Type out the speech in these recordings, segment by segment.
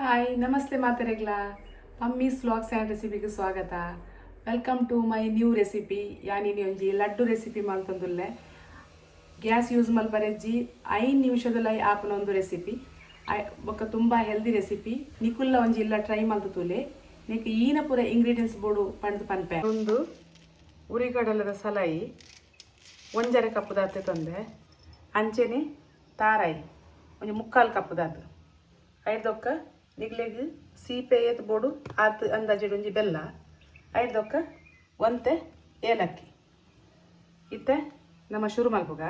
Hi ನಮಸ್ತೆ ಮಾತರೆಗ್ಲ mummy's vlogs and ರೆಸಿಪಿಗೆ ಸ್ವಾಗತ. Welcome to my new recipe ಯಾನಿನಿ ಒಂಜಿ ಲಡ್ಡು ರೆಸಿಪಿ ಮಲ್ತೊಂದುಲ್ಲೆ ಗ್ಯಾಸ್ ಯೂಸ್ ಮಲ್ಪರೆಜ್ಜಿ ಐದು ನಿಮಿಷದಲ್ಲಿ ಆಪನ ಒಂದು ರೆಸಿಪಿ ಬೊಕ್ಕ ತುಂಬ ಹೆಲ್ದಿ ರೆಸಿಪಿ ನಿಕುಲ್ಲ ಒಂಜಿ ಇಲ್ಲ ಟ್ರೈ ಮಲ್ತುಲೆ ನಿಕ್ ಈನ ಪೂರ ಇಂಗ್ರೀಡಿಯೆಂಟ್ಸ್ ಬೋಡು ಪಂಡ್ದು ಪನ್ಪೆ. ಒಂದು ಉರಿಗಡಲದ ಸಲಾಯಿ ಒಂಜರೆ ಕಪ್ಪು ದಾತೆ ತಂದೆ. ಅಂಚೆನೆ ತಾರಾಯಿ, ಒಂಜಿ ಮುಕ್ಕಾಲು ಕಪ್ಪು ದಾತು ಐದೊಕ್ಕ ನಿಗ್ಲೆಗ್ ಸೀಪೆ ಏತ್ ಬೋಡು, ಆತ್ ಅಂದಾಜಿಡು ಒಂಜಿ ಬೆಲ್ಲ. ಐದೊಕ್ಕ ಒಂತೆ ಏಲಕ್ಕಿ. ಇತ್ತೆ ನಮ್ಮ ಶುರು ಮಲ್ಪುಗ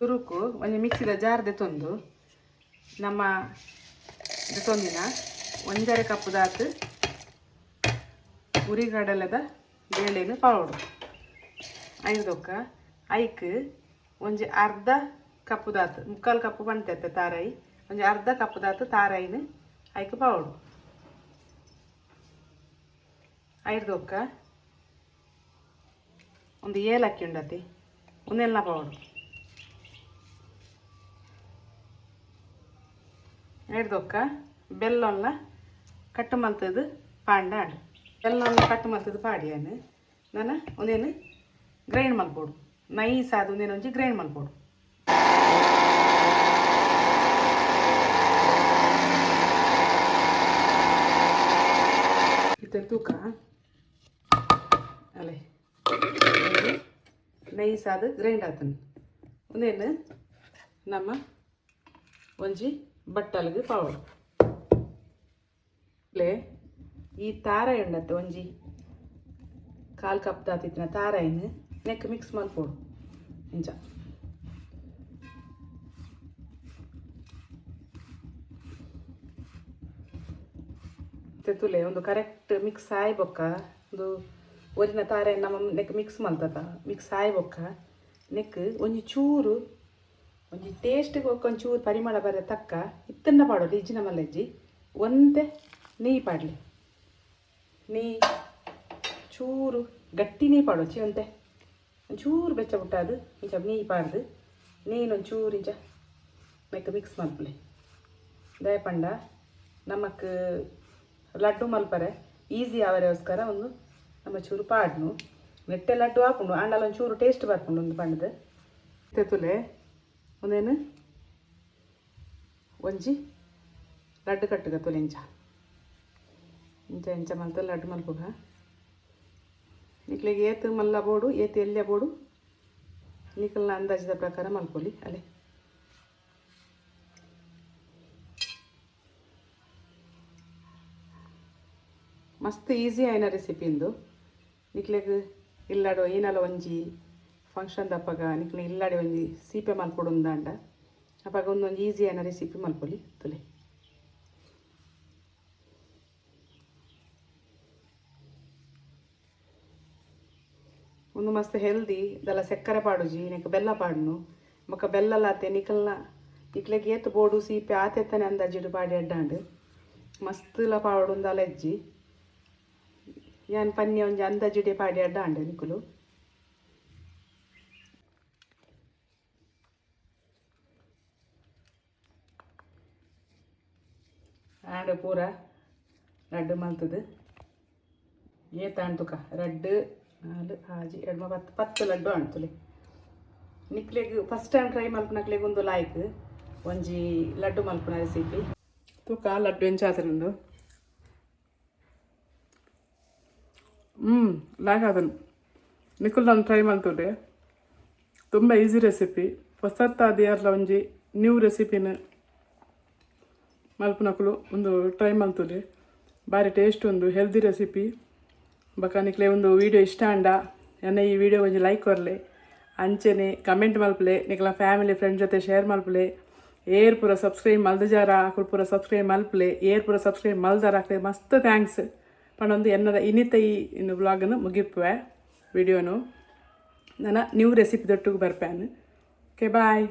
ಶುರುಕು ಒಂಜಿ ಮಿಕ್ಸಿದ ಜಾರ್ ದೆತೊಂದು ನಮ್ಮ ತೊಂದಿನ ಒಂದರೆ ಕಪ್ಪು ದಾತ್ ಉರಿಗಡಲದ ಬೇಳೆನು ಪೌಡು ಐದೊಕ್ಕ ಐಕ್ ಒಂಜಿ ಅರ್ಧ ಕಪ್ಪು ದಾತ್ ಮುಕ್ಕಾಲು ಕಪ್ಪು ಬಂತೆ ತಾರಾಯಿ ಒಂಜಿ ಅರ್ಧ ಕಪ್ಪು ದಾತ್ ತಾರಾಯಿನ ಐಕ್ ಪೌಡು. ಐದೊಕ್ಕ ಒಂದು ಏಲಕ್ಕಿ ಉಂಡತಿ ಒಂದೆಲ್ಲ ಪೌಡ್ರು ಐದೊಕ್ಕ ಬೆಲ್ಲೊಲ್ಲ ಕಟ್ಟು ಮಲ್ತದು ಪಾಂಡ ಆಡು. ಬೆಲ್ಲೊಲ್ಲ ಕಟ್ಟು ಮಲ್ತದು ಪಾಡಿಯಾನು ನಾನು ಒಂದೇನು ಗ್ರೈಂಡ್ ಮಲ್ಪೋಡು. ನೈಸ್ ಆದ ಒಂದೇನು ಒಂಜಿ ಗ್ರೈಂಡ್ ಮಲ್ಪೋಡು ಇತ್ತೆ ತೂಕ. ಅಲೆ. ನೈಸ್ ಅದು ಗ್ರೈಂಡ್ ಆತನು. ಒಂದೇನು ನಮ್ಮ ಒಂಜಿ ಬಟ್ಟಲ್ಗೆ ಪೌಡರ್ ಲೇ, ಈ ತಾರಾಯಿ ಉಂಡತ್ತೆ ಒಂಜಿ. ಕಾಲು ಕಪ್ ತಾತಿತ್ತಿನ ತಾರ ಎಣ್ಣೆ ನೆಕ್ ಮಿಕ್ಸ್ ಮಲ್ಪೋಡು ಇಂಚ ತೆತ್ತುಲೆ ಒಂದು ಕರೆಕ್ಟ್ ಮಿಕ್ಸ್ ಆಯ್ ಬೊಕ್ಕ, ಒಂದು ಒರಿನ ತಾರೆ ನಮ್ಮ ನೆಕ್ ಮಿಕ್ಸ್ ಮಲ್ತದ ಮಿಕ್ಸ್ ಆಯ್ ಬೊಕ್ಕ ನೆಕ್ ಒಂಜಿ ಚೂರು, ಒಂಜಿ ಟೇಸ್ಟ್ಗೆ ಒಂದು ಚೂರು ಪರಿಮಳ ಬರ ತಕ್ಕ ಇತ್ತನ್ನ ಪಾಡೋದು ಇಜ್ಜಿನ ಮಲ್ಲಜ್ಜಿ ಒಂದೇ ನೀ ಪಾಡ್ಲಿ. ನೀ ಚೂರು ಗಟ್ಟಿ ನೀ ಪಾಡೋಚಿ ಒಂತೆ ಒಂಚೂರು ಬೆಚ್ಚ ಬಿಟ್ಟಾದು ಇಂಚ ನೀ ಪಾಡ್ದು. ನೀನೊಂಚೂರು ಇಂಚ ಮೆಕ್ಕ ಮಿಕ್ಸ್ ಮಾಡ್ಬಿಡಿ ದಯಪಂಡ, ನಮಕ್ ಲಡ್ಡು ಮಲ್ಪರೆ. ಈಸಿ ಆವರೆಗೋಸ್ಕರ ಒಂದು ನಮ್ಮ ಚೂರು ಪಾಡ್ನು. ನೆಟ್ಟೆ ಲಡ್ಡು ಹಾಕೊಂಡು, ಆಂಡಲ ಒಂಚೂರು ಟೇಸ್ಟ್ ಬರ್ಕೊಂಡು ಒಂದು ಬಣ್ಣದ. ತೆತುಲೆ ಒಂದೇನು? ಒಂಜಿ? ಲಡ್ಡು ಕಟ್ಟುಗ ತುಲೆ ಇಂಚ. ಇಂಚ ಇಂಚ ಮಲ್ತ ಲಡ್ಡು ಮಲ್ಪುಗ. ನಿಕ್ಲಿಗೆ ಏತು ಮಲ್ಲ ಬೋಡು ಏತು ಎಲ್ಯ ಬೋಡು. ನಿಕಲ್ನ ಅಂದಾಜಿದ ಪ್ರಕಾರ ಮಲ್ಕೊಳ್ಳಿ ಅಲೆ. ಮಸ್ತ್ ಈಸಿ ಆಯ್ನ ರೆಸಿಪಿ ಇಂದು. ನಿಕ್ಲೆಗ್ ಇಲ್ಲಾಡು ಏನಲ್ಲ ಒಂಜಿ ಫಂಕ್ಷನ್ ದಪ್ಪಗ, ನಿಕ್ಲೆ ಇಲ್ಲಾಡಿ ಒಂಜಿ ಸೀಪೆ ಮಲ್ಪೊಡು ಉಂದಾಂಡ ಅಪ್ಪಾಗ ಒಂದೊಂದು ಈಸಿ ಆಯ್ನ ರೆಸಿಪಿ ಮಲ್ಪೊಲಿ ತುಲೆ. ಒಂದು ಮಸ್ತ್ ಹೆಲ್ದಿ ದಲ ಸಕ್ಕರೆ ಪಾಡುಜಿ, ನೆಕ್ ಬೆಲ್ಲ ಪಾಡ್ನು. ಮಕ್ಕ ಬೆಲ್ಲ ಲಾತೆ ನಿಕಲ್ನ, ನಿಕ್ಲೆಗ್ ಏತ್ ಬೋಡು ಸೀಪೆ ಆತೆತ್ತನೆ ಅಂದಾಜಿಡು ಪಾಡಿ ಅಡ್ಡಾಂಡು. ಮಸ್ತ್ಲ ಲ ಉಂದಲ ಎಜ್ಜಿ ಯಾನ್ ಪನ್ಯ ಒಂಜಿ ಅಂದಾಜಿಡೆ ಪಾಡಿ ಅಡ್ಡಾಂಡು ನಿಕುಲು ಆಂಡ ಪೂರ ಲಡ್ಡು ಮಲ್ತದು ಏತ ಅಂಟುಕ ರಡ್ಡು ನಾಲ್ ಆಜಿ ಎರಡು ಪತ್ತು ಪತ್ತು ಲಡ್ಡು ಅಂತುಲಿ ನಿಕ್ಲೆಗ್ ಫಸ್ಟ್ ಟೈಮ್ ಟ್ರೈ ಮಲ್ಪನಕ್ಲೆಗ್ ಒಂದು ಲಾಯ್ಕ್ ಒಂಜಿ ಲಡ್ಡು ಮಲ್ಪನ ರೆಸಿಪಿ ತೂಕ ಲಡ್ಡು ಎಂಚಾತನುಂಡು ಹ್ಞೂ ಲಾಗ್ ಅದನ್ನು ನಿಖುಲ್ ನಾನು ಟ್ರೈ ಮಾಡ್ತದೆ ತುಂಬ ಈಸಿ ರೆಸಿಪಿ ಹೊಸತ್ತಾದ ಯಾರ್ಲ ಒಂಜಿ ನ್ಯೂ ರೆಸಿಪಿನ ಮಲ್ಪನಕುಲು ಒಂದು ಟ್ರೈ ಮಲ್ತುಲೆ ಭಾರಿ ಟೇಸ್ಟ್ ಒಂದು ಹೆಲ್ದಿ ರೆಸಿಪಿ ಬಕ ನಿಕ್ಲೆ ಒಂದು ವಿಡಿಯೋ ಇಷ್ಟ ಅಂಡ. ಎನ್ನ ಈ ವಿಡಿಯೋ ಒಂಜಿ ಲೈಕ್ ಕೊರಲೆ ಅಂಚೆನೆ ಕಮೆಂಟ್ ಮಲ್ಪಲೆ. ನಿಕ್ಲ ಫ್ಯಾಮಿಲಿ ಫ್ರೆಂಡ್ ಜೊತೆ ಶೇರ್ ಮಲ್ಪಲೆ. ಏರ್ ಪೂರ ಸಬ್ಸ್ಕ್ರೈಬ್ ಮಲ್ದಜಾರ ಆಕುಲ್ ಪೂರ ಸಬ್ಸ್ಕ್ರೈಬ್ ಮಲ್ಪಲೆ. ಏರ್ ಪೂರ ಸಬ್ಸ್ಕ್ರೈಬ್ ಮಲ್ದಾರ ಆಗ್ತದೆ ಮಸ್ತ್ ಥ್ಯಾಂಕ್ಸ್ ಪಣೊಂದು ಎನ್ನದ ಇನ್ನಿತ ಈ ಇನ್ನು ವ್ಲಾಗನ್ನು ಮುಗಿಪುವೆ ವಿಡಿಯೋನು ನನ್ನ ನ್ಯೂ ರೆಸಿಪಿ ದೊಟ್ಟಿಗೆ ಬರ್ಪೇನು. Okay bye